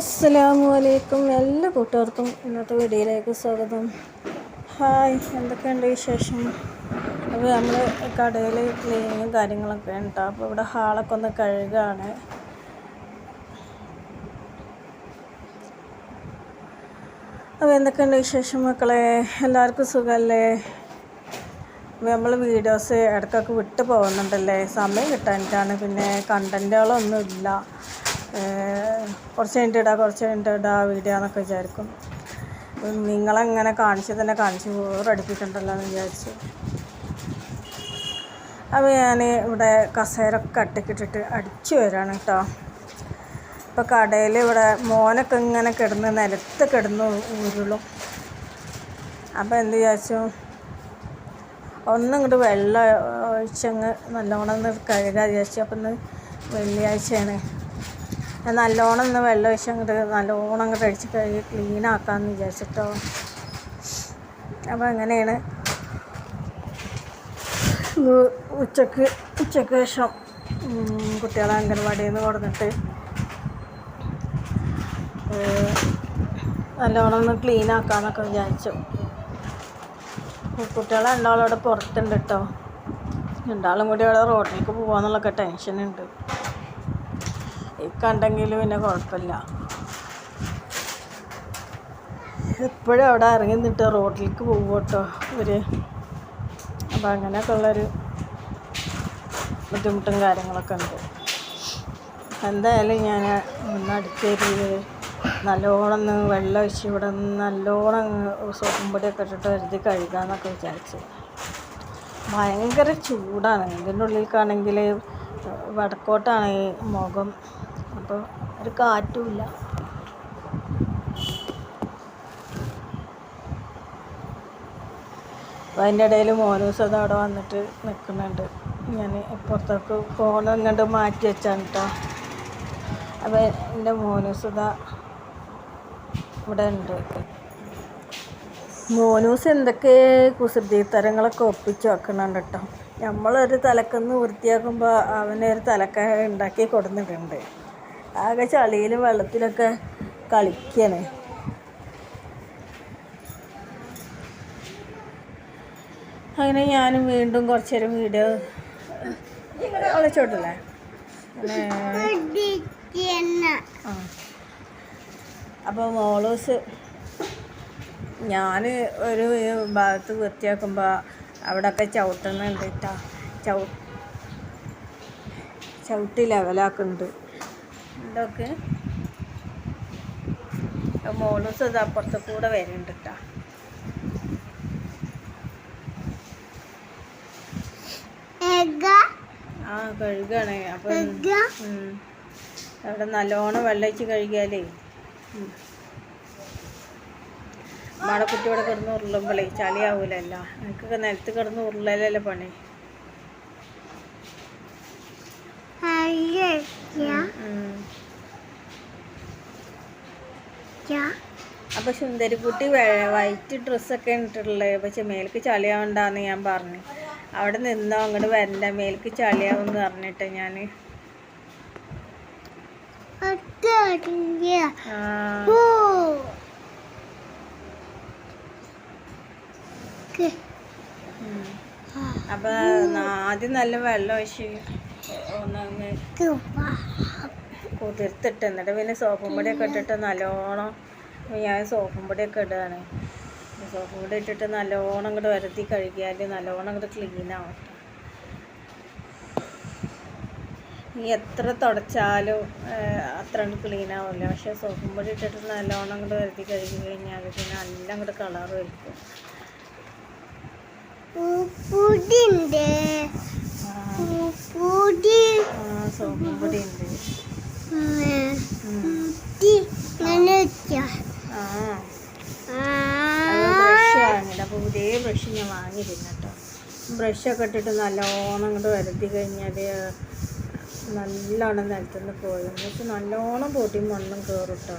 അസ്സലാമു അലൈക്കും എല്ലാ കൂട്ടുകാർക്കും ഇന്നത്തെ വീഡിയോയിലേക്ക് സ്വാഗതം. ഹായ് എന്തൊക്കെയുണ്ട് വിശേഷം? അപ്പോൾ നമ്മൾ കടയിൽ ക്ലീനിങ്ങും കാര്യങ്ങളൊക്കെ ഉണ്ട് അപ്പോൾ ഇവിടെ ഹാളൊക്കെ ഒന്ന് കഴുകാണ്. അപ്പോൾ എന്തൊക്കെയുണ്ട് വിശേഷം മക്കളെ? എല്ലാവർക്കും സുഖമല്ലേ നമ്മൾ വീഡിയോസ് ഇടയ്ക്കൊക്കെ വിട്ടു പോകുന്നുണ്ടല്ലേ? സമയം കിട്ടാനിട്ടാണ് പിന്നെ കണ്ടന്റുകളൊന്നും ഇല്ല ഏഹ് കുറച്ച് കഴിഞ്ഞിട്ട് ഇടാം കുറച്ച് കഴിഞ്ഞിട്ട് ഇടാം വീഡിയോ എന്നൊക്കെ വിചാരിക്കും നിങ്ങളെങ്ങനെ കാണിച്ച് തന്നെ കാണിച്ച് ബോറടിപ്പിക്കണ്ടല്ലോ എന്ന് വിചാരിച്ചു. അപ്പോൾ ഞാൻ ഇവിടെ കസേരൊക്കെ അട്ടക്കിട്ടിട്ട് അടിച്ചു വരാണ് കേട്ടോ ഇപ്പോൾ കടയിൽ ഇവിടെ മോനൊക്കെ ഇങ്ങനെ കിടന്ന് നിലത്ത് കിടന്ന് ഉരുളും. അപ്പോൾ എന്ത് വിചാരിച്ചു? ഒന്നിങ്ങോട്ട് വെള്ളം ഒഴിച്ചങ്ങ് നല്ലോണം ഒന്ന് കഴുകാൻ വിചാരിച്ചു. അപ്പം ഇന്ന് വെള്ളിയാഴ്ചയാണ്. നല്ലോണം ഒന്ന് വെള്ളം ഒഴിച്ച് അങ്ങോട്ട് നല്ലോണം അങ്ങോട്ട് അടിച്ച് കഴുകി ക്ലീൻ ആക്കാമെന്ന് വിചാരിച്ചിട്ടോ. അപ്പോൾ അങ്ങനെയാണ് ഉച്ചയ്ക്ക് ഉച്ചയ്ക്ക് ശേഷം കുട്ടികളെ അംഗൻവാടിയിൽ നിന്ന് കൊടുത്തിട്ട് നല്ലോണം ഒന്ന് ക്ലീൻ ആക്കാമെന്നൊക്കെ വിചാരിച്ചു. കുട്ടികളെ രണ്ടാളും പുറത്തുണ്ട് കേട്ടോ രണ്ടാളും കൂടി അവിടെ റോഡിലേക്ക് പോകാമെന്നുള്ളൊക്കെ ടെൻഷനുണ്ട് കണ്ടെങ്കിൽ പിന്നെ കുഴപ്പമില്ല. എപ്പോഴും അവിടെ ഇറങ്ങി നിന്നിട്ട് റോഡിലേക്ക് പോകും കേട്ടോ ഇവർ അപ്പം അങ്ങനെയൊക്കെ ഉള്ളൊരു ബുദ്ധിമുട്ടും കാര്യങ്ങളൊക്കെ ഉണ്ട്. എന്തായാലും ഞാൻ ഒന്ന് അടുത്തേരിയിൽ നല്ലോണം വെള്ളം ഒഴിച്ച് ഇവിടെ നല്ലോണം സോപ്പും പൊടിയൊക്കെ ഇട്ടിട്ട് വരുതി കഴുകാമെന്നൊക്കെ വിചാരിച്ചു. ഭയങ്കര ചൂടാണ്. ഇതിന്റെ ഉള്ളിലേക്കാണെങ്കിൽ വടക്കോട്ടാണ് ഈ മുഖം അപ്പോൾ ഒരു കാറ്റുമില്ല അപ്പോൾ അതിന്റെ ഇടയിൽ മോനൂസ് അവിടെ വന്നിട്ട് നിൽക്കുന്നുണ്ട് ഞാൻ ഇപ്പുറത്തേക്ക് ഫോൺ ഇങ്ങോട്ട് മാറ്റി വെച്ചാണ് കേട്ടോ അപ്പോൾ എന്റെ മോനൂസ് ഇവിടെ ഉണ്ട്. മോനൂസ് എന്തൊക്കെ കുസൃതിത്തരങ്ങളൊക്കെ ഒപ്പിച്ച് വെക്കുന്നുണ്ട് കേട്ടോ നമ്മളൊരു തലക്കെന്ന് വൃത്തിയാക്കുമ്പോൾ അവനൊരു തലക്ക ഉണ്ടാക്കി കൊടുത്തിട്ടുണ്ട് ആകെ ചളിയിലും വെള്ളത്തിലൊക്കെ കളിക്കണേ. അങ്ങനെ ഞാനും വീണ്ടും കുറച്ച് നേരം വീഡിയോ വിളിച്ചോട്ടില്ലേ ആ. അപ്പോൾ മോളൂസ് ഞാൻ ഒരു ഭാഗത്ത് വൃത്തിയാക്കുമ്പോൾ അവിടെയൊക്കെ ചവിട്ടുന്നുണ്ട് കേട്ടോ ചവ ചവിട്ടി ലെവലാക്കുന്നുണ്ട് ഇതൊക്കെ. മോളും ഇത് അപ്പുറത്ത് കൂടെ വരുന്നുണ്ട് കേട്ടോ ആ കഴുകാണ്. അപ്പം. അവിടെ നല്ലോണം വെള്ളമൊഴിച്ച് കഴുകിയാലേ. നമ്മളെ കുട്ടിയോടെ കിടന്ന് ഉരുളുമ്പോളേ ചളിയാവൂലല്ലോ. എനിക്കൊക്കെ നിലത്ത് കിടന്ന് ഉരുളലല്ലേ പണി. ഉം. അപ്പൊ സുന്ദരിക്കുട്ടി വൈറ്റ് ഡ്രസ്സൊക്കെ ഇട്ടിട്ടുള്ളത് പക്ഷെ മേൽക്ക് ചളിയാവണ്ടെന്ന് ഞാൻ പറഞ്ഞു. അവിടെ നിന്നോ അങ്ങോട്ട് വരണ്ട. മേൽക്ക് ചളിയാവെന്ന് പറഞ്ഞിട്ട് ഞാൻ ഉം. അപ്പൊ ആദ്യം നല്ല വെള്ളം ഒഴിച്ച് കുതിർത്തിട്ട് എന്നിട്ട് പിന്നെ സോപ്പും പൊടിയൊക്കെ ഇട്ടിട്ട് നല്ലോണം ഞാൻ സോപ്പും പൊടിയൊക്കെ ഇടുകയാണ് സോപ്പും പൊടി ഇട്ടിട്ട് നല്ലോണം ഇങ്ങോട്ട് വരുത്തി കഴുകിയാൽ നല്ലോണം ഇങ്ങോട്ട് ക്ലീൻ ആവും നീ എത്ര തുടച്ചാലും അത്ര ക്ലീൻ ആവില്ല പക്ഷെ സോപ്പും പൊടി ഇട്ടിട്ട് നല്ലോണം ഇങ്ങോട്ട് വരുത്തി കഴുകി കഴിഞ്ഞാൽ പിന്നെ നല്ല അങ്ങോട്ട് കളർ വയ്ക്കും ആ. സോപ്പും പൊടി ഉണ്ട് പുതിയ ബ്രഷ് ഞാൻ വാങ്ങിയിരുന്നു കേട്ടോ ബ്രഷൊക്കെ ഇട്ടിട്ട് നല്ലോണം അങ്ങോട്ട് വരുത്തി കഴിഞ്ഞാൽ നല്ലോണം നിലത്തുനിന്ന് പോയി എന്നിട്ട് നല്ലോണം പൊടിയും മണ്ണും കയറും കേട്ടോ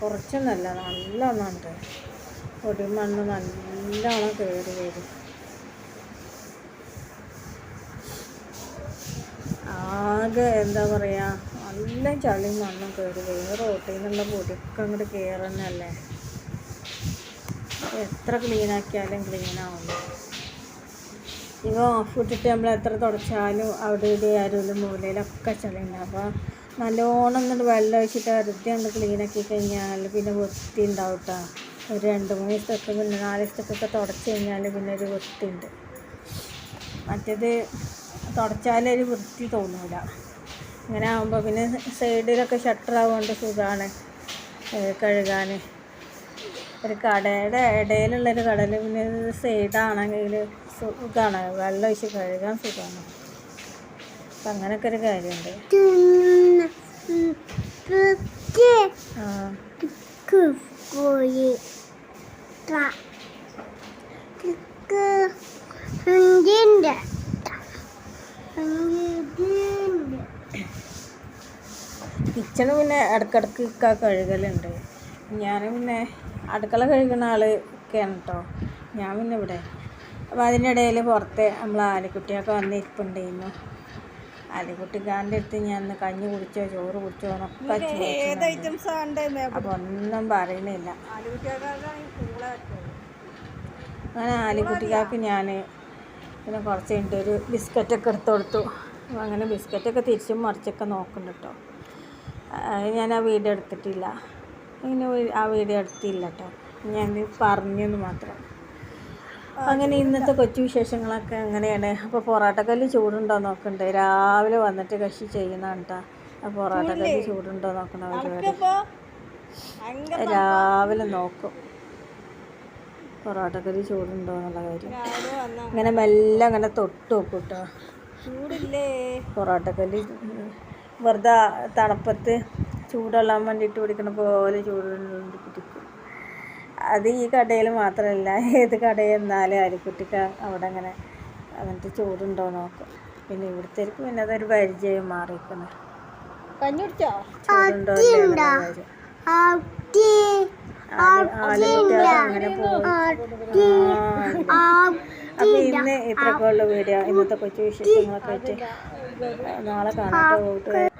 കുറച്ചൊന്നല്ല നല്ലോണം ഉണ്ട് പൊടിയും മണ്ണ് നല്ലോണം കയറി വരും ആകെ എന്താ പറയുക നല്ല ചളി മണ്ണും കയറി വരും റോട്ടിൽ നിന്നുള്ള പൊടിയൊക്കെ അങ്ങോട്ട് കയറുന്നല്ലേ എത്ര ക്ലീനാക്കിയാലും ആവില്ല ഇവ ഓഫ് ഇട്ടിട്ട് നമ്മൾ എത്ര തുടച്ചാലും അവിടെ ഇവിടെ ആരോലും മൂലയിലൊക്കെ ചളിയുണ്ട്. അപ്പോൾ നല്ലോണം എന്നിട്ട് വെള്ളം ഒഴിച്ചിട്ട് വെറുതെ ഒന്ന് ക്ലീനാക്കി കഴിഞ്ഞാൽ പിന്നെ വൃത്തി ഉണ്ടാവും കേട്ടോ ഒരു രണ്ട് മൂന്ന് ദിവസത്തൊക്കെ പിന്നെ നാല് ദിവസത്തൊക്കെ തുടച്ച് കഴിഞ്ഞാൽ പിന്നെ ഒരു വൃത്തി ഉണ്ട് മറ്റേത് തുടച്ചാലൊരു വൃത്തി തോന്നൂല. ഇങ്ങനെ ആകുമ്പോൾ പിന്നെ സൈഡിലൊക്കെ ഷട്ടർ ആവുകൊണ്ട് സുഖമാണ് കഴുകാൻ ഒരു കടയുടെ ഇടയിലുള്ളൊരു കടയിൽ പിന്നെ സൈഡാണെങ്കിൽ സുഖമാണ് വെള്ളം ഒഴിച്ച് കഴുകാൻ സുഖമാണ് അപ്പം അങ്ങനെയൊക്കെ ഒരു കാര്യമുണ്ട് ആ കിച്ചണ് പിന്നെ ഇടക്കിടക്ക് ഇക്ക കഴുകലുണ്ട്. ഞാൻ പിന്നെ അടുക്കള കഴുകുന്ന ആൾ ഒക്കെയാണ് കേട്ടോ ഞാൻ പിന്നെ ഇവിടെ. അപ്പോൾ അതിനിടയിൽ പുറത്ത് നമ്മൾ ആലിക്കുട്ടിയൊക്കെ വന്നിരിപ്പുണ്ടായിരുന്നു. ആലിക്കുട്ടിക്കാരന്റെ അടുത്ത് ഞാൻ ഒന്ന് കഞ്ഞി കുടിച്ചോ ചോറ് കുടിച്ചോ എന്നൊക്കെ. അപ്പോൾ ഒന്നും പറയണില്ല അങ്ങനെ ആലിക്കുട്ടിക്കാർക്ക് ഞാൻ പിന്നെ കുറച്ച് കഴിഞ്ഞിട്ട് ഒരു ബിസ്ക്കറ്റൊക്കെ എടുത്തു കൊടുത്തു. അങ്ങനെ ബിസ്ക്കറ്റൊക്കെ തിരിച്ചും മറിച്ചൊക്കെ നോക്കുന്നുണ്ട് കേട്ടോ ഞാൻ ആ വീഡിയോ എടുത്തിട്ടില്ല. ഇങ്ങനെ ആ വീഡിയോ എടുത്തില്ല കേട്ടോ ഞാൻ പറഞ്ഞെന്ന് മാത്രം. അങ്ങനെ ഇന്നത്തെ കൊച്ചു വിശേഷങ്ങളൊക്കെ അങ്ങനെയാണ് അപ്പോൾ പൊറോട്ടക്കല്ല് ചൂടുണ്ടോ നോക്കണ്ടേ. രാവിലെ വന്നിട്ട് കക്ഷി ചെയ്യുന്നതാണ് കേട്ടോ ആ പൊറോട്ടക്കല്ല് ചൂടുണ്ടോ നോക്കണ പരിപാടി. രാവിലെ നോക്കും. പൊറോട്ടക്കല്ല് ചൂടുണ്ടോ എന്നുള്ള കാര്യം. ഇങ്ങനെ മെല്ലെ അങ്ങനെ തൊട്ട് നോക്കും കേട്ടോ ചൂടില്ലേ? പൊറോട്ടക്കല്ല് വെറുതെ തണുപ്പത്ത് ചൂടുള്ളാൻ വേണ്ടിയിട്ട് കുടിക്കണ പോലെ ചൂട് കുടിക്കും. അത് ഈ കടയിൽ മാത്രമല്ല ഏത് കടയിൽ എന്നാലും അരിക്കുട്ടിക്ക് അവിടെ അങ്ങനെ അങ്ങനത്തെ ചൂടുണ്ടോ നോക്കും. പിന്നെ ഇവിടുത്തേക്ക് പിന്നെ അതൊരു പരിചയം മാറിയിരിക്കണം കഞ്ഞി കുടിച്ചോ? ചൂടുണ്ടോ അങ്ങനെ പോകും അപ്പോൾ ഇന്ന് ഇത്രയൊക്കെ ഉള്ള വീഡിയോ ഇന്നത്തെ കൊച്ചു വിശേഷങ്ങളൊക്കെ വെച്ച് നാളെ കാണാൻ കേട്ടോ